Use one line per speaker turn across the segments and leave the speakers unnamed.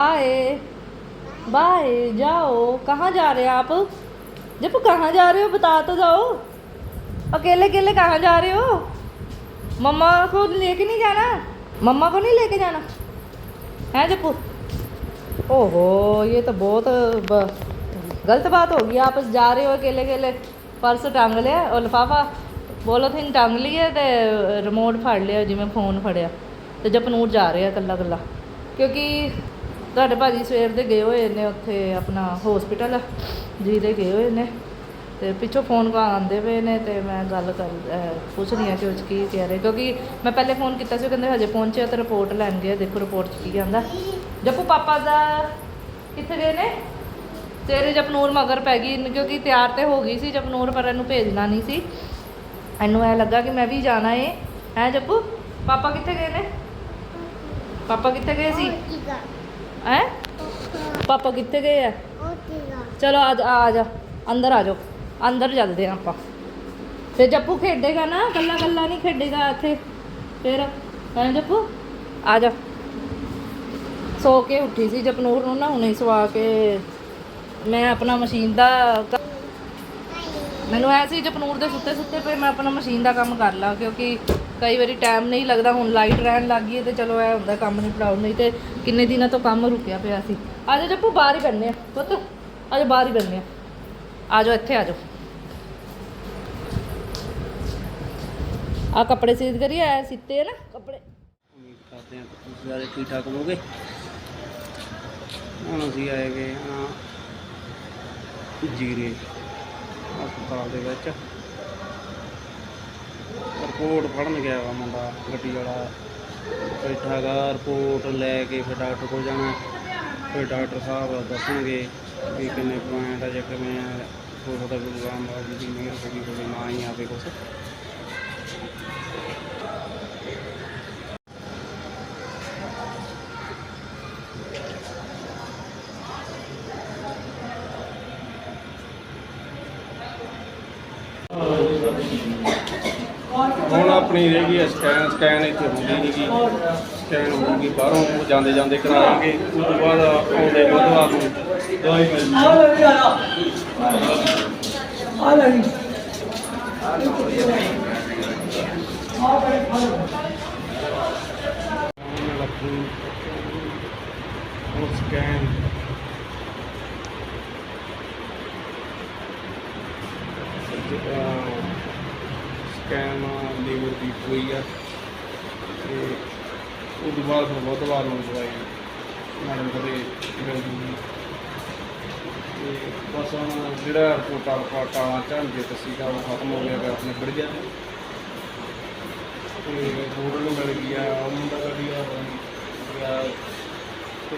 Bye bye जाओ कहाँ जा रहे हैं आप जब कहाँ जा रहे हो बता तो जाओ अकेले अकेले कहाँ जा रहे हो मम्मा को लेके नहीं जाना मम्मा को नहीं लेके जाना है जप्पू ओहो ये तो बहुत ब- गलत बात होगी आप जा रहे हो अकेले अकेले पर्स ਟੰਗ ਲਿਆ ਉਹ ਲਿਫਾਫਾ ਪੋਲੀਥੀਨ ਟੰਗ ਲਈ ਹੈ ਤੇ ਰਿਮੋਟ ਫੜ ਲਿਆ ਜਿਵੇਂ ਫੋਨ ਫੜਿਆ ਤੇ ਜਪਨੂਰ ਜਾ ਰਿਹਾ ਇਕੱਲਾ ਇਕੱਲਾ ਕਿਉਂਕਿ ਤੁਹਾਡੇ ਭਾਜੀ ਸਵੇਰ ਦੇ ਗਏ ਹੋਏ ਨੇ ਉੱਥੇ ਆਪਣਾ ਹਸਪੀਟਲ ਜੀ ਦੇ ਗਏ ਹੋਏ ਨੇ। ਤੇ ਪਿੱਛੋਂ ਫੋਨ ਕਾ ਆਉਂਦੇ ਪਏ ਨੇ ਤੇ ਮੈਂ ਗੱਲ ਕਰ ਪੁੱਛਦੀ ਪੁੱਛ ਹਾਂ ਕਿ ਉਹ 'ਚ ਕੀ ਕਹਿ ਰਹੇ। ਕਿਉਂਕਿ ਮੈਂ ਪਹਿਲੇ ਫੋਨ ਕੀਤਾ ਸੀ, ਉਹ ਕਹਿੰਦੇ ਹਜੇ ਪਹੁੰਚਿਆ ਤੇ ਰਿਪੋਰਟ ਲੈਣ ਗਏ, ਦੇਖੋ ਰਿਪੋਰਟ 'ਚ ਕੀ ਆਂਦਾ। ਜੱਪੂ ਪਾਪਾ ਦਾ ਕਿੱਥੇ ਗਏ ਨੇ? ਤੇਰੇ ਜਪਨੂਰ ਮਗਰ ਪੈ ਗਈ, ਕਿਉਂਕਿ ਤਿਆਰ ਤੇ ਹੋ ਗਈ ਸੀ ਜਪਨੂਰ, ਪਰ ਇਹਨੂੰ ਭੇਜਣਾ ਨਹੀਂ ਸੀ। ਇਹਨੂੰ ਐ ਲੱਗਾ ਕਿ ਮੈਂ ਵੀ ਜਾਣਾ ਏ। ਹੈ ਜੱਪੂ, ਪਾਪਾ ਕਿੱਥੇ ਗਏ ਨੇ? ਪਾਪਾ ਕਿੱਥੇ ਗਏ ਸੀ? ਹੈ? ਪਾਪਾ ਕਿੱਥੇ ਗਏ ਆ? ਚਲੋ ਆ ਆ ਜਾ। ਅੰਦਰ ਆ ਜਾਓ। ਅੰਦਰ ਚੱਲਦੇ ਆ ਆਪਾਂ। ਫਿਰ ਜੱਪੂ ਖੇਡੇਗਾ ਨਾ? ਕੱਲਾ ਕੱਲਾ ਨਹੀਂ ਖੇਡੇਗਾ ਇੱਥੇ? ਫਿਰ? ਹੈ ਜੱਪੂ? ਆ ਜਾ। ਸੋ ਕੇ ਉੱਠੀ ਸੀ ਜਪਨੂਰ ਨੂੰ ਨਾ, ਹੁਣੇ ਸਵਾ ਕੇ। ਮੈਂ ਆਪਣਾ ਮਸ਼ੀਨ ਦਾ ਮੈਨੂੰ ਐ ਸੀ ਜਪਨੂਰ ਦੇ ਸੁੱਤੇ ਸੁੱਤੇ ਪਏ ਮੈਂ ਆਪਣਾ ਮਸ਼ੀਨ ਦਾ ਕੰਮ ਕਰ ਲਾਂ, ਕਿਉਂਕਿ ਕਈ ਵਾਰੀ ਟਾਈਮ ਨਹੀਂ ਲੱਗਦਾ, ਹੁਣ ਲਾਈਟ ਰਹਿਣ ਲੱਗ ਗਈ ਹੈ ਤੇ ਚਲੋ ਐ ਹੁੰਦਾ ਕੰਮ ਨਹੀਂ ਪੜਾਉ ਨਹੀਂ ਤੇ ਕਿੰਨੇ ਦਿਨਾਂ ਤੋਂ ਕੰਮ ਰੁਕਿਆ ਪਿਆ ਸੀ। ਆ ਜਾ ਜੱਪੂ, ਬਾਹਰ ਹੀ ਬੰਨੇ ਆ, ਪੁੱਤ। ਆ ਜਾ ਬਾਹਰ ਹੀ ਬੰਨੇ ਆ। ਆ ਜਾਓ, ਇੱਥੇ ਆ ਜਾਓ। ਆ ਕੱਪੜੇ ਸੀਧ ਕਰੀਏ ਐ ਸਿੱਤੇ ਆ ਨਾ, ਕੱਪੜੇ।
ਉਮੀਦ ਕਰਦੇ ਹਾਂ ਕਿ ਤੁਸੀਂ ਸਾਰੇ ਠੀਕ ਠਾਕ ਹੋਵੋਗੇ। ਹੁਣ ਅਸੀਂ ਆਏ ਗਏ ਹਾਂ ਜੀਰੇ ਹਸਪਤਾਲ ਦੇ ਵਿੱਚ। ਰਿਪੋਰਟ ਫੜਨ ਗਿਆ ਵਾ ਮੁੰਡਾ, ਗੱਡੀ ਵਾਲਾ। ਬੈਠਾ ਗਾ ਰਿਪੋਰਟ ਲੈ ਕੇ ਫਿਰ ਡਾਕਟਰ ਕੋਲ ਜਾਣਾ। ਫਿਰ ਡਾਕਟਰ ਸਾਹਿਬ ਦੱਸਣਗੇ ਵੀ ਕਿੰਨੇ ਪੁਆਇੰਟ ਆ, ਜਾਂ ਕਿਵੇਂ ਆ। ਹੋ ਸਕਦਾ ਕੋਈ ਰਾਮ ਬਾਬੂ ਦੀ ਮਿਹਰ ਹੋਈ ਹੋਵੇ ਨਾ ਹੀ ਆਵੇ ਕੁਛ ਆਪਣੀ ਰਹਿ ਗਈ ਸਕੈਨ ਸਕੈਨ ਇੱਥੇ ਹੁੰਦੀ ਨਹੀਂ ਗੀ। ਸਕੈਨ ਹੋਊਗੀ ਬਾਹਰੋਂ ਜਾਂਦੇ ਜਾਂਦੇ ਕਰਾਵਾਂਗੇ। ਉਸ ਤੋਂ ਬਾਅਦ ਆਉਂਦੇ ਬੁੱਧਵਾਰ ਨੂੰ ਦਵਾਈ ਮਿਲ ਜੂਗੀ ਉਹ ਸਕੈਨ ਸਕੈਨ ਲੀਵਰ ਦੀ ਹੋਈ ਆ। ਤੇ ਉਹ ਤੋਂ ਬਾਅਦ ਫਿਰ ਬੁੱਧਵਾਰ ਨੂੰ ਦਵਾਈ ਮੈਡਮ ਕਦੇ ਮਿਲ ਤੇ ਬਸ ਹੁਣ ਜਿਹੜਾ ਰਿਪੋਰਟਾਂ ਰਿਪੋਰਟਾਂ ਝਾਂਜੇ ਦੱਸੀ ਦਾ, ਉਹ ਖਤਮ ਹੋ ਗਿਆ ਗਾ ਆਪਣੇ ਨਿਬੜ ਗਿਆ। ਤੇ ਬੋਰਡ ਨੂੰ ਮਿਲ ਗਿਆ ਉਹ ਮੁੰਡਾ ਗੱਡੀ ਗਿਆ। ਤੇ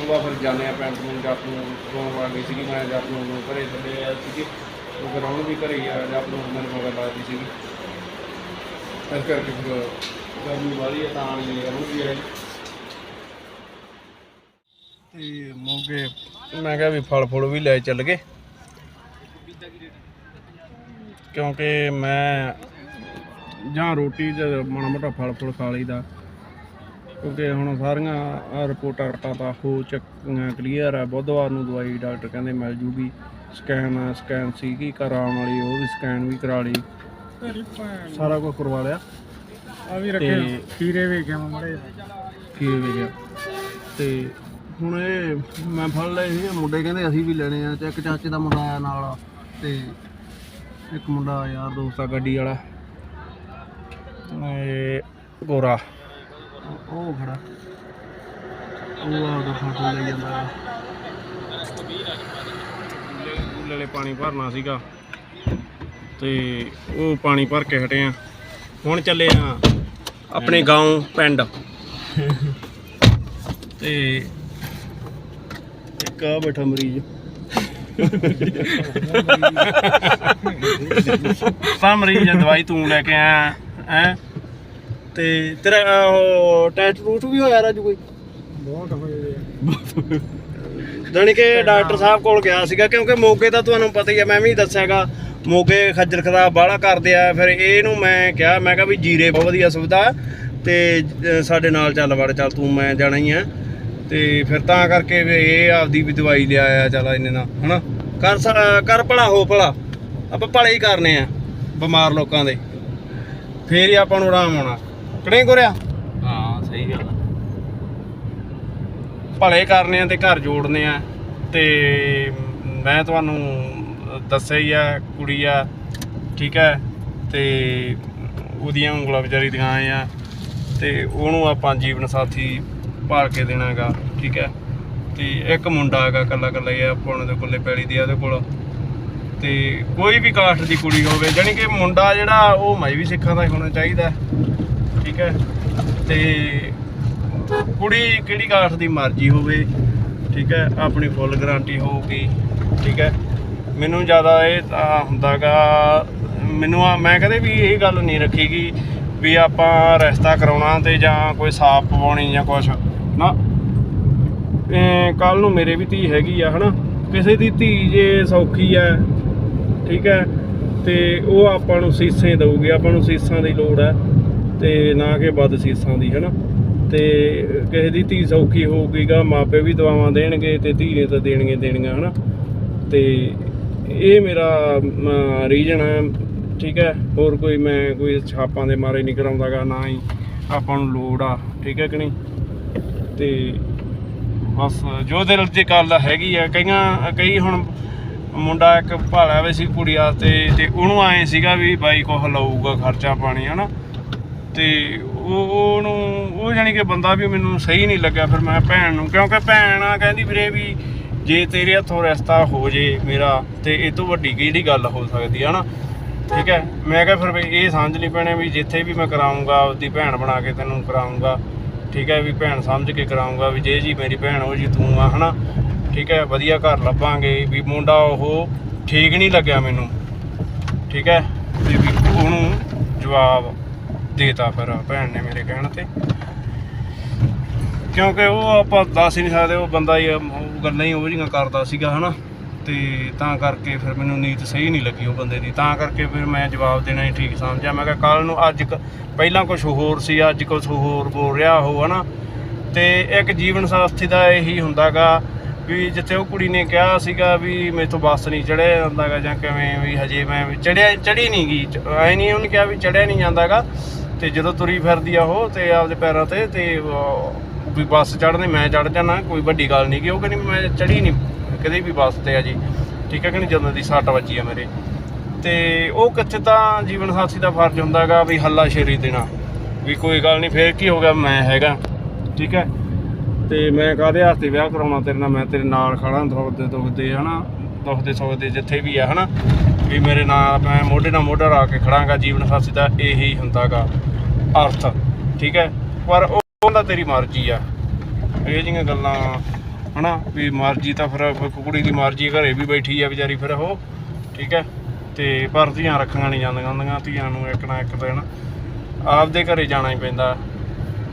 ਉਹਦਾ ਫਿਰ ਜਾਂਦੇ ਆ ਪੈਂਟ ਨੂੰ ਜੱਟ ਨੂੰ ਫੋਨ ਆ ਗਈ ਸੀਗੀ, ਮੈਂ ਜੱਟ ਨੂੰ ਘਰੇ ਥੱਲੇ ਆ ਸੀਗੇ। ਉਹ ਗਰਾਊਂਡ ਵੀ ਘਰੇ ਹੀ ਆ ਜੱਟ ਨੂੰ ਮੇਰੇ ਮਗਰ ਲੱਗਦੀ ਸੀਗੀ। ਇਸ ਕਰਕੇ ਫਿਰ ਗਰਮੀ ਵਾਲੀ ਹੈ, ਤਾਂ ਨਹੀਂ ਉਹਨੂੰ ਵੀ ਤੇ ਮੋਗੇ, ਮੈਂ ਕਿਹਾ ਵੀ ਫਲ ਫੁੱਲ ਵੀ ਲੈ ਚੱਲ ਗਏ। ਕਿਉਂਕਿ ਮੈਂ ਜਾਂ ਰੋਟੀ ਤੇ ਮਾੜਾ ਮੋਟਾ ਫਲ ਫੁੱਲ ਖਾ ਲਈਦਾ। ਕਿਉਂਕਿ ਹੁਣ ਸਾਰੀਆਂ ਰਿਪੋਰਟਾਂ ਤਾਂ ਹੋ ਚੱਕੀਆਂ ਕਲੀਅਰ ਆ। ਬੁੱਧਵਾਰ ਨੂੰ ਦਵਾਈ ਡਾਕਟਰ ਕਹਿੰਦੇ ਮਿਲ ਜੂਗੀ। ਸਕੈਨ ਸਕੈਨ ਸੀਗੀ ਕਰਾਉਣ ਵਾਲੀ, ਉਹ ਵੀ ਸਕੈਨ ਵੀ ਕਰਾ ਲਈ। ਸਾਰਾ ਕੁਝ ਕਰਵਾ ਲਿਆ।
ਆ ਵੀ
ਰੱਖੇ,
ਖੀਰੇ ਵੇਖਿਆ ਮੈਂ ਮੜੇ
ਕੀ ਹੋ ਗਿਆ ਤੇ ਹੁਣ ਇਹ ਮੈਂ ਫੜ ਲਏ ਸੀ ਮੁੰਡੇ ਕਹਿੰਦੇ ਅਸੀਂ ਵੀ ਲੈਣੇ ਆ ਤੇ ਇੱਕ ਚਾਚੇ ਦਾ ਮੁੰਡਾ ਆਇਆ ਨਾਲ ਤੇ ਇੱਕ ਮੁੰਡਾ ਯਾਰ ਦੋਸਤ ਆ ਗੱਡੀ ਵਾਲਾ। ਇਹ ਗੋਰਾ। ਉਹ ਖੜਾ। ਉਹ ਆਪਦਾ ਫੋਟੋ ਲਈ ਜਾਂਦਾ। ਕੂਲੇ ਵਾਲੇ ਪਾਣੀ ਭਰਨਾ ਸੀਗਾ। ਤੇ ਉਹ ਪਾਣੀ ਭਰ ਕੇ ਹਟੇ ਆ। ਹੁਣ ਚੱਲੇ ਆ ਆਪਣੇ گاਉਂ ਪਿੰਡ। ਤੇ ਇੱਕ ਆ ਬੈਠਾ ਮਰੀਜ਼। ਤਾਂ ਮਰੀਜ਼ ਆ, ਦਵਾਈ ਤੂੰ ਲੈ ਕੇ ਆਇਆ ਹੈ? ਤੇ ਤੇਰਾ ਉਹ ਟੈਸਟ ਟੂਟ ਵੀ ਹੋਇਆ ਰਾਜੂ ਕੋਈ?
ਬਹੁਤ ਹੋਏ
ਜਾਣੀ ਕਿ ਡਾਕਟਰ ਸਾਹਿਬ ਕੋਲ ਗਿਆ ਸੀਗਾ ਕਿਉਂਕਿ ਮੌਕੇ ਦਾ ਤੁਹਾਨੂੰ ਪਤਾ ਹੀ ਹੈ ਮੈਂ ਵੀ ਦੱਸਿਆਗਾ ਮੋਗੇ ਖੱਜਲ ਖਰਾਬ ਬਾਹਲਾ ਕਰਦੇ ਆ ਫਿਰ ਇਹਨੂੰ ਮੈਂ ਕਿਹਾ ਮੈਂ ਕਿਹਾ ਵੀ ਜੀਰੇ ਬਹੁਤ ਵਧੀਆ ਸੁਵਿਧਾ ਤੇ ਸਾਡੇ ਨਾਲ ਚੱਲ ਵੜ ਚੱਲ ਤੂੰ ਮੈਂ ਜਾਣਾ ਹੀ ਆ। ਤੇ ਫਿਰ ਤਾਂ ਕਰਕੇ ਵੀ ਇਹ ਆਪਦੀ ਵੀ ਦਵਾਈ ਲਿਆਇਆ ਚੱਲ ਇਹਨੇ ਨਾਲ ਹਨਾ? ਕਰ ਕਰ ਭਲਾ ਹੋ ਭਲਾ। ਆਪਾਂ ਭਲੇ ਹੀ ਕਰਨੇ ਆ ਬਿਮਾਰ ਲੋਕਾਂ ਦੇ। ਫੇਰ ਹੀ ਆਪਾਂ ਨੂੰ ਆਰਾਮ ਆਉਣਾ। ਕਿਹੜੇ ਗੁਰਿਆ?
ਹਾਂ ਸਹੀ ਗੱਲ
ਭਲੇ ਕਰਨੇ ਆ ਤੇ ਘਰ ਜੋੜਨੇ ਆ ਤੇ ਮੈਂ ਤੁਹਾਨੂੰ ਦੱਸਿਆ ਹੀ ਆ ਕੁੜੀ ਆ ਠੀਕ ਹੈ ਤੇ ਉਹਦੀਆਂ ਉਂਗਲਾਂ ਵਿਚਾਰੀ ਦੀਆਂ ਆ ਤੇ ਉਹਨੂੰ ਆਪਾਂ ਜੀਵਨ ਸਾਥੀ ਭਾਲ ਕੇ ਦੇਣਾਗਾ, ਠੀਕ ਹੈ ਤੇ ਇੱਕ ਮੁੰਡਾ ਹੈਗਾ ਕੱਲਾ ਕੱਲਾ ਹੀ ਆ ਆਪਾਂ ਉਹਦੇ ਕੋਲੇ ਪੈਲੀ ਦੀ ਆ ਉਹਦੇ ਕੋਲ। ਤੇ ਕੋਈ ਵੀ ਕਾਸਟ ਦੀ ਕੁੜੀ ਹੋਵੇ, ਜਾਣੀ ਕਿ ਮੁੰਡਾ ਜਿਹੜਾ, ਉਹ ਮੈਂ ਵੀ ਸਿੱਖਾਂ ਦਾ ਹੀ ਹੋਣਾ ਚਾਹੀਦਾ, ਠੀਕ ਹੈ ਤੇ ਕੁੜੀ ਕਿਹੜੀ ਕਾਸਟ ਦੀ ਮਰਜ਼ੀ ਹੋਵੇ, ਠੀਕ ਹੈ ਆਪਣੀ ਫੁੱਲ ਗਾਰੰਟੀ ਹੋਊਗੀ, ਠੀਕ ਹੈ ਮੈਨੂੰ ਜ਼ਿਆਦਾ ਇਹ ਤਾਂ ਹੁੰਦਾਗਾ, ਮੈਨੂੰ ਆ- ਮੈਂ ਕਦੇ ਵੀ ਇਹ ਗੱਲ ਨਹੀਂ ਰੱਖੀਗੀ ਵੀ ਆਪਾਂ ਰਿਸ਼ਤਾ ਕਰਾਉਣਾ ਤੇ ਜਾਂ ਕੋਈ ਸਾਫ਼ ਪਵਾਉਣੀ ਜਾਂ ਕੁਛ। ਨਾ ਕੱਲ ਨੂੰ ਮੇਰੇ ਵੀ ਧੀ ਹੈਗੀ ਆ, ਹਨਾ? ਕਿਸੇ ਦੀ ਧੀ ਜੇ ਸੌਖੀ ਆ, ਠੀਕ ਹੈ ਤੇ ਉਹ ਆਪਾਂ ਨੂੰ ਸੀਸੇ ਦਊਗੀ, ਆਪਾਂ ਨੂੰ ਸੀਸਾਂ ਦੀ ਲੋੜ ਹੈ ਤੇ ਨਾ ਕਿ ਵੱਧ ਸੀਸਾਂ ਦੀ, ਹਨਾ? ਤੇ ਕਿਸੇ ਦੀ ਧੀ ਸੌਖੀ ਹੋਊਗੀਗਾ ਮਾਪੇ ਵੀ ਦਵਾਵਾਂ ਦੇਣਗੇ ਤੇ ਧੀ ਨੇ ਤਾਂ ਦੇਣਗੇ ਦੇਣੀਆਂ, ਹਨਾ? ਤੇ ਇਹ ਮੇਰਾ ਰੀਜਨ ਹੈ, ਠੀਕ ਹੈ? ਹੋਰ ਕੋਈ ਮੈਂ ਕੋਈ ਛਾਪਾਂ ਦੇ ਮਾਰੇ ਨਹੀਂ ਕਰਾਉਂਦਾਗਾ, ਨਾ ਹੀ ਆਪਾਂ ਨੂੰ ਲੋੜ ਆ, ਠੀਕ ਹੈ ਕਿ ਨਹੀਂ? ਤੇ ਬਸ, ਜੋ ਦਿਲ 'ਚ ਗੱਲ ਹੈਗੀ ਆ, ਕਈਆਂ, ਕਈ ਹੁਣ ਮੁੰਡਾ ਇੱਕ ਭਾਲਿਆ ਵੇ ਸੀ ਕੁੜੀ ਵਾਸਤੇ, ਤੇ ਉਹਨੂੰ ਆਏ ਸੀਗਾ ਵੀ ਬਾਈ ਕੁਛ ਲਊਗਾ ਖਰਚਾ ਪਾਣੀ, ਹਨਾ? ਤੇ ਉਹ, ਉਹਨੂੰ, ਉਹ ਜਾਨੀ ਕਿ ਬੰਦਾ ਵੀ ਮੈਨੂੰ ਸਹੀ ਨਹੀਂ ਲੱਗਿਆ, ਫਿਰ ਮੈਂ ਭੈਣ ਨੂੰ, ਕਿਉਂਕਿ ਭੈਣ ਆ, ਕਹਿੰਦੀ ਵੀਰੇ ਵੀ ਜੇ ਤੇਰੇ ਹੱਥੋਂ ਰਸਤਾ ਹੋ ਜੇ ਮੇਰਾ ਤੇ ਇਹ ਤੋਂ ਵੱਡੀ ਕਿਹੜੀ ਗੱਲ ਹੋ ਸਕਦੀ ਹੈ ਨਾ ਠੀਕ ਹੈ। ਮੈਂ ਕਿਹਾ ਫਿਰ ਵੀ ਇਹ ਸਮਝ ਨਹੀਂ ਪੈਣੇ ਵੀ ਜਿੱਥੇ ਵੀ ਮੈਂ ਕਰਾਉਂਗਾ ਆਪਦੀ ਭੈਣ ਬਣਾ ਕੇ ਤੈਨੂੰ ਕਰਾਉਂਗਾ ਠੀਕ ਹੈ ਵੀ ਭੈਣ ਸਮਝ ਕੇ ਕਰਾਉਂਗਾ ਵੀ ਜੇ ਜੀ ਮੇਰੀ ਭੈਣ ਹੋ ਜੀ ਤੂੰ ਆ, ਹਨਾ? ਠੀਕ ਹੈ, ਵਧੀਆ ਘਰ ਲੱਭਾਂਗੇ ਵੀ ਮੁੰਡਾ ਉਹ ਠੀਕ ਨਹੀਂ ਲੱਗਿਆ ਮੈਨੂੰ। ਠੀਕ ਹੈ। ਤੇ ਵੀ ਉਹਨੂੰ ਜਵਾਬ ਦੇਤਾ ਫਿਰ ਭੈਣ ਨੇ ਮੇਰੇ ਕਹਿਣ ਤੇ। ਕਿਉਂਕਿ ਉਹ ਆਪਾਂ ਦੱਸ ਹੀ ਨਹੀਂ ਸਕਦੇ, ਉਹ ਬੰਦਾ ਹੀ ਉਹ ਗੱਲਾਂ ਹੀ ਉਹ ਜਿਹੀਆਂ ਕਰਦਾ ਸੀਗਾ, ਹਨਾ। ਤੇ ਤਾਂ ਕਰਕੇ ਫਿਰ ਮੈਨੂੰ ਨੀਤ ਸਹੀ ਨਹੀਂ ਲੱਗੀ ਉਹ ਬੰਦੇ ਦੀ। ਤਾਂ ਕਰਕੇ ਫਿਰ ਮੈਂ ਜਵਾਬ ਦੇਣਾ ਹੀ ਠੀਕ ਸਮਝਿਆ। ਮੈਂ ਕਿਹਾ ਕੱਲ ਨੂੰ ਅੱਜ ਕ- ਪਹਿਲਾਂ ਕੁਝ ਹੋਰ ਸੀ, ਅੱਜ ਕੁਝ ਹੋਰ ਬੋਲ ਰਿਹਾ ਉਹ, ਹਨਾ। ਤੇ ਇੱਕ ਜੀਵਨ ਸਾਥੀ ਦਾ ਇਹੀ ਹੁੰਦਾਗਾ ਵੀ ਜਿੱਥੇ ਉਹ ਕੁੜੀ ਨੇ ਕਿਹਾ ਸੀਗਾ ਵੀ ਮੇਰੇ ਤੋਂ ਬੱਸ ਨਹੀਂ ਚੜਿਆ ਜਾਂਦਾਗਾ ਜਾਂ ਕਿਵੇਂ ਵੀ ਹਜੇ ਮੈਂ ਵੀ ਚੜਿਆ ਚੜੀ ਨਹੀਂ ਗਈ ਐ ਨਹੀਂ ਉਹਨੇ ਕਿਹਾ ਵੀ ਚੜਿਆ ਨਹੀਂ ਜਾਂਦਾਗਾ। ਤੇ ਜਦੋਂ ਤੁਰੀ ਫਿਰਦੀ ਆ ਉਹ ਤੇ ਆਪਦੇ ਪੈਰਾਂ ਤੇ ਤੇ ਵੀ ਬੱਸ ਚੜ੍ਹਨੇ, ਮੈਂ ਚੜ੍ਹ ਜਾਣਾ ਕੋਈ ਵੱਡੀ ਗੱਲ ਨਹੀਂ ਕਿ ਉਹ ਕਹਿੰਦੀ ਮੈਂ ਚੜ੍ਹੀ ਨਹੀਂ ਕਦੇ ਵੀ ਬੱਸ ਤੇ ਆ ਜੀ। ਠੀਕ ਹੈ ਕਿ ਨਹੀਂ ਜਦੋਂ ਦੀ ਸੱਟ ਵੱਜੀ ਆ ਮੇਰੇ। ਤੇ ਉਹ ਕਿੱਥੇ ਤਾਂ ਜੀਵਨ ਸਾਥੀ ਦਾ ਫਰਜ਼ ਹੁੰਦਾਗਾ ਵੀ ਹੱਲਾ ਸ਼ੇਰੀ ਦੇਣਾ। ਵੀ ਕੋਈ ਗੱਲ ਨਹੀਂ ਫੇਰ ਕੀ ਹੋ ਗਿਆ? ਮੈਂ ਹੈਗਾ। ਠੀਕ ਹੈ? ਤੇ ਮੈਂ ਕਾਹਦੇ ਹੱਥ 'ਤੇ ਵਿਆਹ ਕਰਾਉਣਾ ਤੇਰੇ ਨਾਲ? ਮੈਂ ਤੇਰੇ ਨਾਲ ਖੜਾ ਦੁਖਦੇ ਦੁਖਦੇ ਹਨਾ? ਦੁਖਦੇ ਸੁਖਦੇ ਜਿੱਥੇ ਵੀ ਆ, ਹਨਾ? ਵੀ ਮੇਰੇ ਨਾਲ ਮੈਂ ਮੋਢੇ ਨਾਲ ਮੋਢਾ ਲਾ ਕੇ ਖੜਾਂਗਾ, ਜੀਵਨ ਸਾਥੀ ਦਾ ਇਹੀ ਹੁੰਦਾਗਾ ਅਰਥ। ਠੀਕ ਹੈ? ਪਰ ਉਹ ਉਹਦਾ ਤੇਰੀ ਮਰਜ਼ੀ ਆ? ਇਹ ਜਿਹੀਆਂ ਗੱਲਾਂ, ਹਨਾ? ਵੀ ਮਰਜ਼ੀ ਤਾਂ ਫਿਰ ਕੋਈ ਕੁੜੀ ਦੀ ਮਰਜ਼ੀ ਘਰੇ ਵੀ ਬੈਠੀ ਆ ਵਿਚਾਰੀ ਫਿਰ ਉਹ, ਠੀਕ ਹੈ? ਤੇ ਪਰ ਧੀਆਂ ਰੱਖੀਆਂ ਨਹੀਂ ਜਾਂਦੀਆਂ ਹੁੰਦੀਆਂ, ਧੀਆਂ ਨੂੰ ਇੱਕ ਨਾ ਇੱਕ ਦਿਨ ਆਪਦੇ ਘਰੇ ਜਾਣਾ ਹੀ ਪੈਂਦਾ,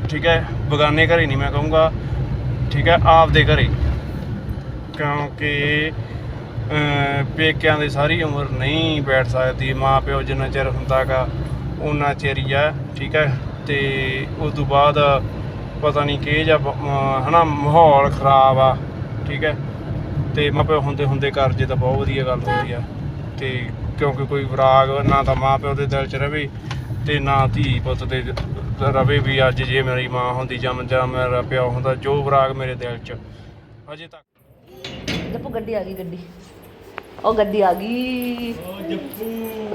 ਠੀਕ ਹੈ? ਬਗਾਨੇ ਘਰੇ ਨਹੀਂ ਮੈਂ ਕਹੂੰਗਾ, ਠੀਕ ਹੈ? ਆਪਦੇ ਘਰੇ। ਕਿਉਂਕਿ ਪੇਕਿਆਂ ਦੇ ਸਾਰੀ ਉਮਰ ਨਹੀਂ ਬੈਠ ਸਕਦੀ ਮਾਂ ਪਿਓ ਜਿੰਨਾ ਚਿਰ ਹੁੰਦਾਗਾ ਉਹਨਾਂ ਚਿਰ ਹੀ ਆ, ਠੀਕ ਹੈ? ਤੇ ਉਸ ਤੋਂ ਬਾਅਦ ਪਤਾ ਨਹੀਂ ਕਿ ਜਾਂ ਹਨਾ ਮਾਹੌਲ ਖਰਾਬ ਆ ਠੀਕ ਹੈ। ਤੇ ਮਾਂ ਪਿਓ ਹੁੰਦੇ ਹੁੰਦੇ ਘਰ ਜੇ ਤਾਂ ਬਹੁਤ ਵਧੀਆ ਗੱਲ ਹੁੰਦੀ ਆ। ਤੇ ਕਿਉਂਕਿ ਕੋਈ ਵਿਰਾਗ ਨਾ ਤਾਂ ਮਾਂ ਪਿਓ ਦੇ ਦਿਲ 'ਚ ਰਵੇ ਤੇ ਨਾ ਧੀ ਪੁੱਤ ਦੇ ਰਵੇ ਵੀ ਅੱਜ ਜੇ ਮੇਰੀ ਮਾਂ ਹੁੰਦੀ ਜਾਂ ਜਾਂ ਮੇਰਾ ਪਿਓ ਹੁੰਦਾ ਜੋ ਵਿਰਾਗ ਮੇਰੇ ਦਿਲ 'ਚ ਅਜੇ ਤੱਕ।
ਜੱਪੂ ਗੱਡੀ ਆ ਗਈ ਗੱਡੀ। ਉਹ ਗੱਡੀ ਆ ਗਈ।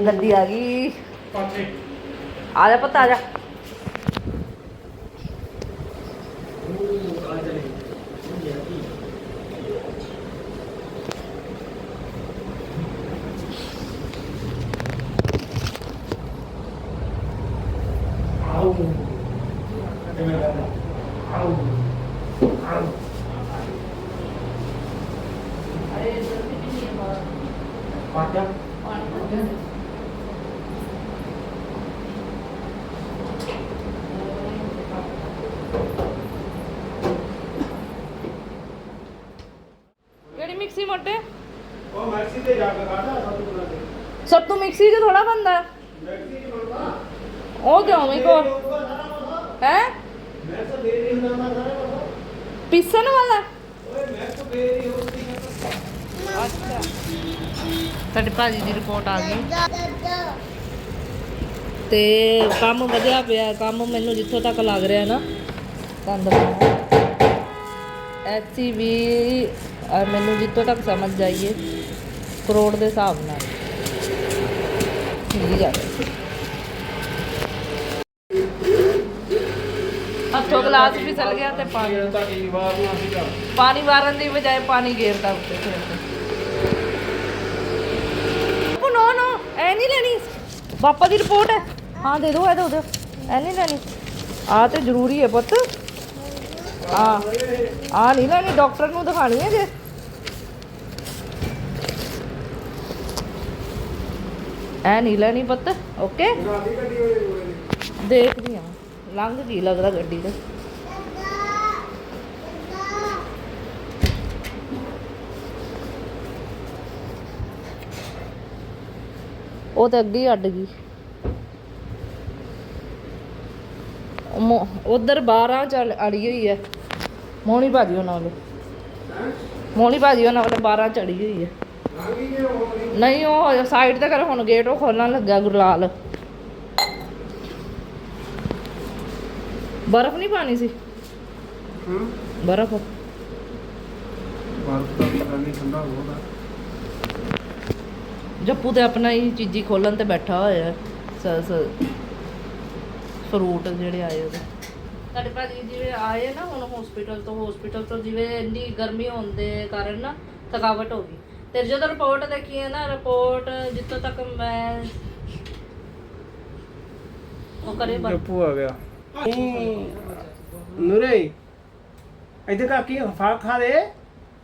ਗੱਡੀ ਆ ਗਈ। ਆ ਜਾ ਪੁੱਤ ਆ ਜਾ। ਕਿਹੜੀ ਮਿਕਸੀ ਮੋਟੇ
ਉਹ ਮੈਕਸੀ ਤੇ ਜਾ ਕੇ ਕਾਢਾ ਸਭ ਤੋਂ
ਸਭ ਤੋਂ ਮਿਕਸੀ 'ਚ ਥੋੜਾ ਬੰਦਾ
ਮੈਕਸੀ ਦੀ ਬਣਵਾ
ਉਹ ਕਿਉਂ ਮੇ ਕੋ ਹੈ
ਮੈਂ ਤਾਂ ਦੇ ਨਹੀਂ ਹੁੰਦਾ ਮੈਂ ਸਾਰਾ ਕੁਛ
ਪੀਸਣ ਵਾਲਾ ਤੁਹਾਡੇ ਭਾਜੀ ਦੀ ਰਿਪੋਰਟ ਆ ਗਈ। ਤੇ ਕੰਮ ਵਧਿਆ ਪਿਆ, ਕੰਮ ਮੈਨੂੰ ਜਿੱਥੋਂ ਤੱਕ ਲੱਗ ਰਿਹਾ ਨਾ ਤੰਦਰੁਸਤ ਐਸੀ ਵੀ ਮੈਨੂੰ ਜਿੱਥੋਂ ਤੱਕ ਸਮਝ ਜਾਈਏ, ਕਰੋੜ ਦੇ ਹਿਸਾਬ ਨਾਲ। ਮਿਲ ਜਾਵੇ ਹੱਥੋਂ ਗਲਾਸ ਵੀ ਚਲ ਗਿਆ ਤੇ ਪਾਣੀ
ਤਾਂ
ਪਾਣੀ ਮਾਰਨ ਦੀ ਬਜਾਏ ਪਾਣੀ ਗੇਰਦਾ ਉੱਤੇ ਫਿਰ ਉਹ ਨੋ ਨੋ ਐ ਨਹੀਂ ਲੈਣੀ। ਪਾਪਾ ਦੀ ਰਿਪੋਰਟ ਹੈ ਹਾਂ, ਦੇ ਦਿਓ ਇਹ ਦੇ ਦਿਓ ਐ ਨਹੀਂ ਲੈਣੀ। ਆ ਤੇ ਜ਼ਰੂਰੀ ਹੈ ਪੁੱਤ। ਆ ਆ ਨਹੀਂ ਲੈਣੀ, ਡਾਕਟਰ ਨੂੰ ਦਿਖਾਣੀ ਹੈ ਜੇ। ਐ ਨਹੀਂ ਲੈਣੀ ਪੁੱਤ, ਓਕੇ? ਦੇਖਦੀ ਆ। ਲੰਘ ਗਈ ਲੱਗਦਾ ਗੱਡੀ ਦਾ ਉਹ ਤਾਂ ਅੱਗੇ ਹੀ ਅੱਡ ਗਈ। ਉਧਰ 12 ਚੱਲ ਅੜੀ ਹੋਈ ਹੈ ਮੋਣੀ ਭਾਜੀ ਉਹਨਾਂ ਵੱਲ। ਮੋਣੀ ਭਾਜੀ ਉਹਨਾਂ ਵੱਲ 12 ਚੜੀ ਹੋਈ ਹੈ ਨਹੀਂ ਉਹ ਸਾਈਡ ਤੇ ਕਰ ਹੁਣ ਗੇਟ ਉਹ ਖੋਲਣ ਲੱਗਾ ਗੁਰਲਾਲ। ਬਰਫ਼ ਨਹੀਂ ਪਾਣੀ ਸੀ?
ਹੂੰ।
ਬਰਫ਼।
ਬਾਹਰ ਤਾਂ ਨਹੀਂ ਠੰਡਾ ਹੋਦਾ
ਜੱਪੂ ਤੇ ਆਪਣਾ ਹੀ ਚੀਜ਼ੀ ਖੋਲਣ ਤੇ ਬੈਠਾ ਹੋਇਆ ਹੈ। ਸ ਸ ਫਰੂਟ ਜਿਹੜੇ ਆਏ ਉਹਦੇ। ਸਾਡੇ ਭਾਜੀ ਜਿਵੇਂ ਆਏ ਨਾ ਹੁਣ ਹਸਪੀਟਲ ਤੋਂ ਹਸਪੀਟਲ ਤੋਂ ਜਿਵੇਂ ਇੰਨੀ ਗਰਮੀ ਹੋਣ ਦੇ ਕਾਰਨ ਨਾ ਥਕਾਵਟ ਹੋ ਗਈ। ਤੇ ਜਦੋਂ ਰਿਪੋਰਟ ਦੇਖੀ ਹੈ ਨਾ ਰਿਪੋਰਟ ਜਿੱਥੋਂ ਤੱਕ ਮੈਂ ਉਹ ਕਰੇ ਬੰਦ।
ਜੱਪੂ ਆ ਗਿਆ। ਨੂਰੇ ਇੱਥੇ ਕਾਕੀ ਫਾਕ ਖਾ ਦੇ।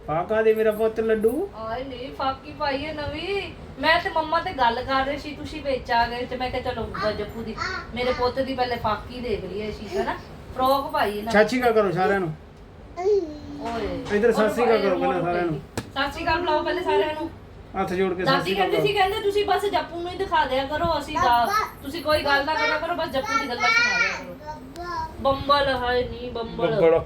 ਫਾਕ ਦੇ ਮੇਰਾ ਪੁੱਤ ਲੱਡੂ।
ਆਏ ਨਹੀਂ ਫਾਕੀ ਪਾਈ ਹੈ ਨਵੀਂ। ਮੈਂ ਤੇ ਮੰਮਾ ਤੇ ਗੱਲ ਕਰ ਰਹੀ ਸੀ ਤੁਸੀਂ ਵਿੱਚ ਆ ਗਏ ਤੇ ਮੈਂ ਕਿਹਾ ਚਲੋ ਜੱਪੂ ਦੀ ਮੇਰੇ ਪੁੱਤ ਦੀ ਪਹਿਲੇ ਫਾਕੀ ਦੇਖ ਲਈਏ ਸੀ ਹੈ ਨਾ। ਫਰੋਕ ਪਾਈ ਹੈ ਨਾ
ਚਾਚੀ ਕਾ ਕਰੋ ਸਾਰਿਆਂ ਨੂੰ।
ਓਏ।
ਇੱਧਰ ਸ਼੍ਰੀ ਅਕਾਲ ਕਰੋ ਪਹਿਲਾਂ ਸਾਰਿਆਂ ਨੂੰ।
ਸ਼੍ਰੀ ਅਕਾਲ ਬੁਲਾਓ ਪਹਿਲੇ ਸਾਰਿਆਂ ਨੂੰ।
ਹੱਥ ਜੋੜ ਕੇ
ਦਾਦੀ ਕਹਿੰਦੇ ਸੀ ਕਹਿੰਦੇ ਤੁਸੀਂ ਬਸ ਜੱਪੂ ਨੂੰ ਹੀ ਦਿਖਾ ਦਿਆ ਕਰੋ ਅਸੀਂ ਤੁਸੀਂ ਕੋਈ ਗੱਲ ਨਾ ਕਰਿਆ ਕਰੋ ਬਸ ਜੱਪੂ ਦੀ ਗੱਲਾਂ ਸੁਣਾ ਦਿਆ ਕਰੋ। ਬੰਬਲ ਹਾਏ ਨਹੀਂ ਬੰਬਲ।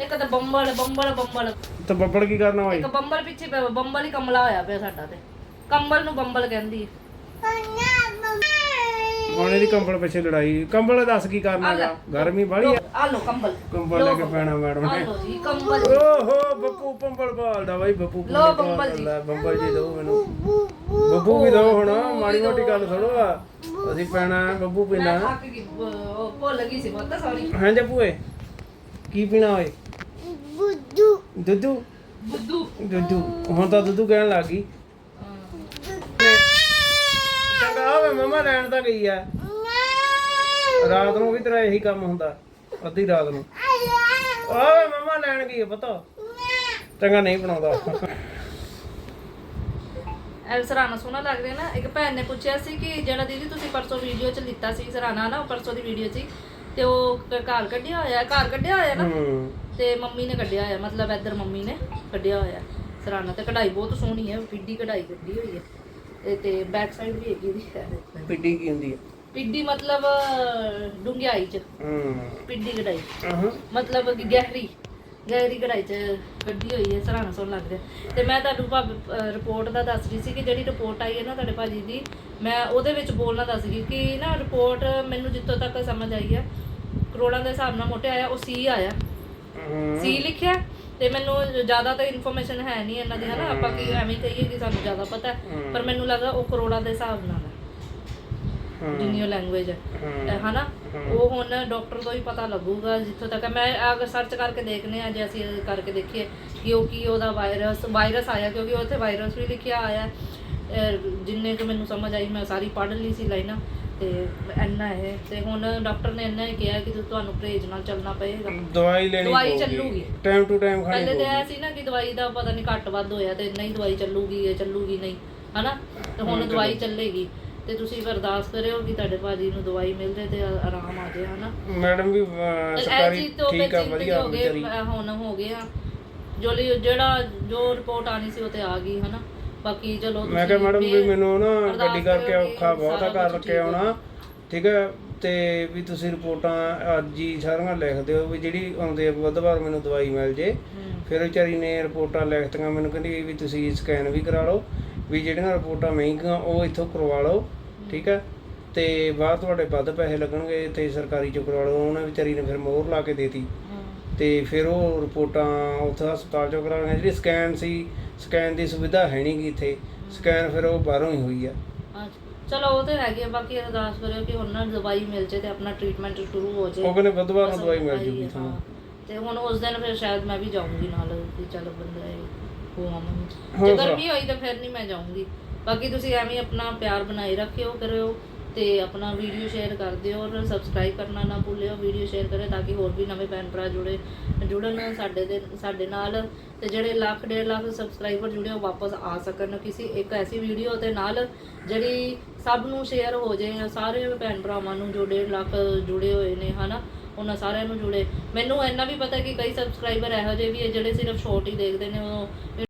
ਇੱਕ ਤਾਂ ਬੰਬਲ ਬੰਬਲ ਬੰਬਲ।
ਤੇ ਬੱਬੜ ਕੀ ਕਰਨਾ ਭਾਈ?
ਇੱਕ ਬੰਬਲ ਪਿੱਛੇ ਪਿਆ, ਬੰਬਲ ਹੀ ਕਮਲਾ ਹੋਇਆ ਪਿਆ ਸਾਡਾ ਤੇ। ਕੰਬਲ ਨੂੰ ਬੰਬਲ ਕਹਿੰਦੀ।
ਹੁਣ ਇਹਦੀ ਕੰਬਲ ਪਿੱਛੇ ਲੜਾਈ। ਕੰਬਲ ਦੱਸ ਕੀ ਕਰਨਾ। ਗਾ ਗਰਮੀ ਬੜੀ ਆ।
ਆ ਲੋ ਕੰਬਲ।
ਕੰਬਲ ਲੈ ਕੇ ਪੈਣਾ ਮੈਡਮ
ਆ
ਨੇ
ਲੋ ਜੀ ਕੰਬਲ।
ਓਹੋ ਬੱਬੂ ਪੰਬਲ ਭਾਲਦਾ ਬਾਈ ਬੱਬੂ
ਲਓ
ਪੰਬਲ
ਬੰਬਲ ਜੀ।
ਬੰਬਲ ਜੀ ਦੋ ਮੈਨੂੰ। ਬੱਬੂ ਵੀ ਦੋ ਹੁਣ ਮਾੜੀ ਮੋਟੀ ਗੱਲ ਥੋੜੋ ਆ ਅਸੀਂ ਪੈਣਾ ਬੱਬੂ
ਮੈਂ
ਪੀਣਾ।
ਥੱਕ ਗਈ ਬ- ਉਹ ਭੁੱਲ ਗਈ ਸੀ ਬਹੁਤ ਸੌਰੀ
ਹਾਂ ਜੱਪੂ ਏ ਕੀ ਪੀਣਾ ਓਏ? ਦੁੱਧੂ?
ਬੁੱਧੂ।
ਦੁੱਧੂ। ਹੁਣ ਤਾਂ ਦੁੱਧੂ ਕਹਿਣ ਲੱਗ ਗਈ। ਚੰਗਾ ਹੋਵੇ ਮਮਾ ਲੈਣ ਤਾਂ ਗਈ ਆ। ਰਾਤ ਨੂੰ ਵੀ ਤੇਰਾ ਇਹੀ ਕੰਮ ਹੁੰਦਾ ਅੱਧੀ ਰਾਤ ਨੂੰ। ਓਏ ਮਮਾ ਲੈਣ ਗਈ ਆ ਪਤਾ। ਚੰਗਾ ਨਹੀਂ ਬਣਾਉਂਦਾ।
ਐ ਸਰਾਣਾ ਸੋਹਣਾ ਲੱਗ ਰਿਹਾ ਨਾ। ਇੱਕ ਭੈਣ ਨੇ ਪੁੱਛਿਆ ਸੀ ਕਿ ਜਿਹੜਾ ਦੀਦੀ ਤੁਸੀਂ ਪਰਸੋਂ ਵੀਡੀਓ ਚ ਲਿੱਤਾ ਸੀ ਸਰਾਣਾ ਨਾ ਉਹ ਪਰਸੋਂ ਦੀ ਵੀਡੀਓ ਸੀ ਤੇ ਉਹ ਘਰ ਕੱਢਿਆ ਹੋਇਆ ਘਰ ਕੱਢਿਆ ਹੋਇਆ ਨਾ?
ਹੂੰ।
ਤੇ ਮੰਮੀ ਨੇ ਕੱਢਿਆ ਹੋਇਆ ਮਤਲਬ ਇੱਧਰ ਮੰਮੀ ਨੇ ਕੱਢਿਆ ਹੋਇਆ ਸਰਾਣਾ ਤੇ ਕਢਾਈ ਬਹੁਤ ਸੋਹਣੀ ਹੈ ਪਿੱਡੀ ਕਢਾਈ ਕੱਢੀ ਹੋਈ ਹੈ ਤੇ- ਬੈਕ ਸਾਈਡ ਵੀ ਹੈਗੀ ਇਹਦੀ
ਪਿੱਡੀ ਕੀ ਹੁੰਦੀ ਆ
ਪਿੱਡੀ ਮਤਲਬ ਡੂੰਘਾਈ ਚ।
ਹੂੰ।
ਪਿੱਡੀ ਕਢਾਈ। ਮਤਲਬ ਕਿ ਗਹਿਰੀ ਗਹਿਰੀ ਕਢਾਈ ਚ ਕੱਢੀ ਹੋਈ ਹੈ ਸਰਾਣਾ ਸੋਹਣਾ ਲੱਗ ਰਿਹਾ। ਤੇ ਮੈਂ ਤੁਹਾਨੂੰ ਭਾਬ ਰਿਪੋਰਟ ਦਾ ਦੱਸ ਰਹੀ ਸੀ ਕਿ ਜਿਹੜੀ ਰਿਪੋਰਟ ਆਈ ਹੈ ਨਾ ਤੁਹਾਡੇ ਭਾਜੀ ਦੀ ਮੈਂ ਉਹਦੇ ਵਿੱਚ ਬੋਲਣਾ ਦੱਸ ਰਹੀ ਕਿ ਨਾ ਰਿਪੋਰਟ ਮੈਨੂੰ ਜਿੱਥੋਂ ਤੱਕ ਸਮਝ ਆਈ ਹੈ ਕਰੋੜਾਂ ਦੇ ਹਿਸਾਬ ਨਾਲ ਮੋਟੇ ਆਇਆ ਉਹ ਸੀ ਆਇਆ।
ਹੂੰ
ਸੀ ਲਿਖਿਆ ਤੇ ਮੈਨੂੰ ਜ਼ਿਆਦਾ ਤਾਂ ਇਨਫੋਰਮੇਸ਼ਨ ਹੈ ਨਹੀਂ ਇਹਨਾਂ ਦੀ ਹਨਾ? ਆਪਾਂ ਕੀ ਐਵੇਂ ਕਹੀਏ ਕਿ ਸਾਨੂੰ ਜ਼ਿਆਦਾ ਪਤਾ ਹੈ ਪਰ ਮੈਨੂੰ ਲੱਗਾ ਉਹ ਕਰੋੜਾਂ ਦੇ ਹਿਸਾਬ ਨਾਲ ਹੈ।
ਹੂੰ
ਜਿੰਨੀ ਲੈਂਗੁਏਜ ਹੈ।
ਹੂੰ।
ਹਨਾ? ਉਹ ਹੁਣ ਡਾਕਟਰ ਤੋਂ ਹੀ ਪਤਾ ਲੱਗੂਗਾ ਜਿੱਥੋਂ ਤੱਕ। ਮੈਂ ਅਗਰ ਸਰਚ ਕਰਕੇ ਦੇਖਨੇ ਆ ਜੇ ਅਸੀਂ ਕਰਕੇ ਦੇਖੀਏ ਕਿ ਉਹ ਕੀ ਉਹਦਾ ਵਾਇਰਸ ਵਾਇਰਸ ਆਇਆ ਕਿਉਂਕਿ ਉੱਥੇ ਵਾਇਰਸ ਵੀ ਲਿਖਿਆ ਆਇਆ ਅਹ ਜਿੰਨੇ ਕੁ ਮੈਨੂੰ ਸਮਝ ਆਈ ਮੈਂ ਸਾਰੀ ਪੜ੍ਹ ਲਈ ਸੀ ਲਾਈਨਾਂ। ਤੇ ਇੰਨਾ ਹੈ ਤੇ ਹੁਣ ਡਾਕਟਰ ਨੇ ਇੰਨਾ ਹੀ ਕਿਹਾ ਕਿ ਤੁਹਾਨੂੰ ਪਰਹੇਜ਼ ਨਾਲ ਚੱਲਣਾ ਪਏਗਾ।
ਦਵਾਈ ਲੈਣੀ
ਦਵਾਈ ਚੱਲੂਗੀ।
ਟਾਈਮ ਟੂ ਟਾਈਮ ਖਾਣੀ
ਪਹਿਲੇ ਤੇ ਸੀ ਨਾ ਕਿ ਦਵਾਈ ਦਾ ਪਤਾ ਨਹੀਂ ਘੱਟ ਵੱਧ ਹੋਇਆ ਤੇ ਨਹੀਂ ਦਵਾਈ ਚੱਲੂਗੀ ਇਹ ਚੱਲੂਗੀ ਨਹੀਂ ਹਨਾ? ਤੇ ਹੁਣ ਦਵਾਈ ਚੱਲੇਗੀ। ਤੇ ਤੁਸੀਂ ਫਿਰ ਅਰਦਾਸ ਕਰਿਓ ਕਿ ਤੁਹਾਡੇ ਭਾਜੀ ਨੂੰ ਦਵਾਈ ਮਿਲ ਜੇ ਤੇ ਆ- ਆਰਾਮ ਆ ਜਾਏ ਹਨਾ?
ਮੈਡਮ ਵੀ ਅਹ,
ਇਹ
ਸਰਕਾਰੀ
ਤੋਂ
ਠੀਕ ਆ ਵਧੀਆ
ਹੋ ਗਏ
ਵਿਚਾਰੀ।
ਹੁਣ ਹੋ ਗਏ ਆ। ਜੋ ਲਈ- ਜਿਹੜਾ ਜੋ ਰਿਪੋਰਟ ਆਣੀ ਸੀ ਉਹ ਤੇ ਆ ਗਈ ਹਨਾ? ਬਾਕੀ ਚਲੋ
ਮੈਂ ਕਿਹਾ ਮੈਡਮ ਵੀ ਮੈਨੂੰ ਨਾ ਗੱਡੀ ਕਰਕੇ ਔਖਾ ਬਹੁਤ ਰੱਖੇ
ਠੀਕ
ਆਉਣਾ ਠੀਕ ਹੈ ਤੇ ਵੀ ਤੁਸੀਂ ਰਿਪੋਰਟਾਂ ਅੱਜ ਹੀ ਸਾਰੀਆਂ ਲਿਖ ਦਿਓ ਵੀ ਜਿਹੜੀ ਆਉਂਦੇ ਆ ਬੁੱਧਵਾਰ ਮੈਨੂੰ ਦਵਾਈ ਮਿਲ ਜੇ। ਫਿਰ ਵਿਚਾਰੀ ਨੇ ਰਿਪੋਰਟਾਂ ਲਿਖਤੀਆਂ ਮੈਨੂੰ ਕਹਿੰਦੀ ਵੀ ਤੁਸੀਂ ਸਕੈਨ ਵੀ ਕਰਾ ਲਓ ਵੀ ਜਿਹੜੀਆਂ ਰਿਪੋਰਟਾਂ ਮਹਿੰਗੀਆਂ ਉਹ ਇੱਥੋਂ ਕਰਵਾ ਲਓ ਠੀਕ ਹੈ। ਤੇ ਬਾਹਰ ਤੁਹਾਡੇ ਵੱਧ ਪੈਸੇ ਲੱਗਣਗੇ ਤੇ ਸਰਕਾਰੀ ਚੋਂ ਕਰਵਾ ਲਓ ਉਹਨੇ ਵਿਚਾਰੀ ਨੇ ਫਿਰ ਮੋਹਰ ਲਾ ਕੇ ਦੇਤੀ। ਤੇ ਫਿਰ ਉਹ ਰਿਪੋਰਟਾਂ ਉੱਥੇ ਹਸਪਤਾਲ ਚੋਂ ਕਰਾ ਲਈਆਂ ਜਿਹੜੀ ਸਕੈਨ ਸੀ ਸਕੈਨ ਦੀ ਸੁਵਿਧਾ ਹੈ ਨਹੀਂ ਗੀ ਇੱਥੇ। ਸਕੈਨ ਫਿਰ ਉਹ ਬਾਹਰੋਂ ਹੀ ਹੋਈ ਆ।
ਚਲੋ ਉਹ ਤੇ ਹੈਗੀ ਆ ਬਾਕੀ ਅਰਦਾਸ ਕਰਿਓ ਕਿ ਹੁਣ ਨਾ ਦਵਾਈ ਮਿਲ ਜੇ ਤੇ ਆਪਣਾ ਟ੍ਰੀਟਮੈਂਟ ਸ਼ੁਰੂ ਹੋ ਜੇ।
ਉਹ ਕਹਿੰਦੇ ਬੁੱਧਵਾਰ ਨੂੰ ਦਵਾਈ ਮਿਲ ਜੂਗੀ ਤੁਹਾਨੂੰ
ਤੇ ਹੁਣ ਉਸ ਦਿਨ ਫਿਰ ਸ਼ਾਇਦ ਮੈਂ ਵੀ ਜਾਊਂਗੀ ਨਾਲ ਕਿ ਚੱਲ ਬੰਦਾ ਇਹ ਹੋ ਆਵਾਂਗੀ
ਹੋ
ਜੇ। ਗਰਮੀ ਹੋਈ ਤਾਂ ਫਿਰ ਨਹੀਂ ਮੈਂ ਜਾਊਂਗੀ। ਬਾਕੀ ਤੁਸੀਂ ਐਵੇਂ ਆਪਣਾ ਪਿਆਰ ਬਣਾਈ ਰੱਖਿਓ ਕਰਿਓ। ਤੇ ਆਪਣਾ ਵੀਡੀਓ ਸ਼ੇਅਰ ਕਰ ਦਿਓ ਔਰ ਸਬਸਕ੍ਰਾਈਬ ਕਰਨਾ ਨਾ ਭੁੱਲਿਓ ਵੀਡੀਓ ਸ਼ੇਅਰ ਕਰੇ ਤਾਂ ਕਿ ਹੋਰ ਵੀ ਨਵੇਂ ਭੈਣ ਭਰਾ ਜੁੜੇ, ਜੁੜਨ ਸਾਡੇ ਦੇ, ਸਾਡੇ ਨਾਲ ਤੇ ਜਿਹੜੇ ਲੱਖ, ਡੇਢ ਲੱਖ ਸਬਸਕ੍ਰਾਈਬਰ ਜੁੜੇ ਉਹ ਵਾਪਸ ਆ ਸਕਣ। ਕਿਸੇ ਇੱਕ ਐਸੀ ਵੀਡੀਓ ਦੇ ਨਾਲ ਜਿਹੜੀ ਸਭ ਨੂੰ ਸ਼ੇਅਰ ਹੋ ਜੇ ਸਾਰੇ ਭੈਣ ਭਰਾਵਾਂ ਨੂੰ ਜੋ ਡੇਢ ਲੱਖ ਜੁੜੇ ਹੋਏ ਨੇ, ਹਨਾ, ਉਹਨਾਂ ਸਾਰਿਆਂ ਨੂੰ ਜੁੜੇ। ਮੈਨੂੰ ਇੰਨਾ ਵੀ ਪਤਾ ਕਿ ਕਈ ਸਬਸਕ੍ਰਾਈਬਰ ਇਹੋ ਜਿਹੇ ਵੀ ਹੈ ਜਿਹੜੇ ਸਿਰਫ ਸ਼ੋਰਟ ਹੀ ਦੇਖਦੇ ਨੇ, ਉਹ